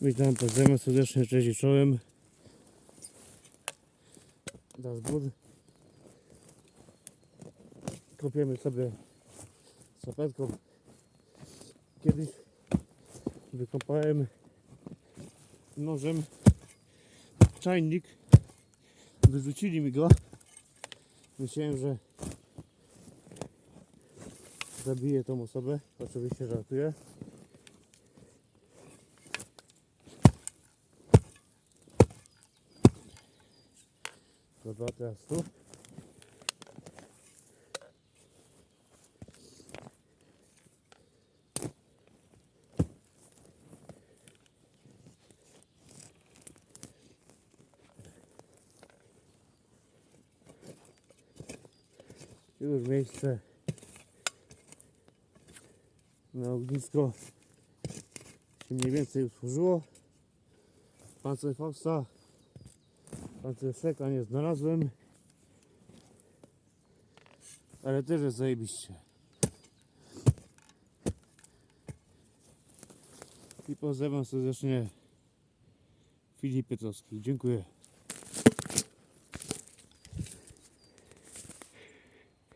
Witam, pozdrawiam serdecznie, cześć i czołem. Das Bud. Kopiemy sobie sapetką. Kiedyś wykopałem nożem czajnik. Wyrzucili mi go. Myślałem, że zabiję tą osobę. Oczywiście żartuję. Teraz tu. Już miejsce na ognisko się mniej więcej usłużyło. Pancer Foxa Pancerszeka nie znalazłem. Ale też jest zajebiście. I pozdrawiam serdecznie Filip Pietrowski. Dziękuję.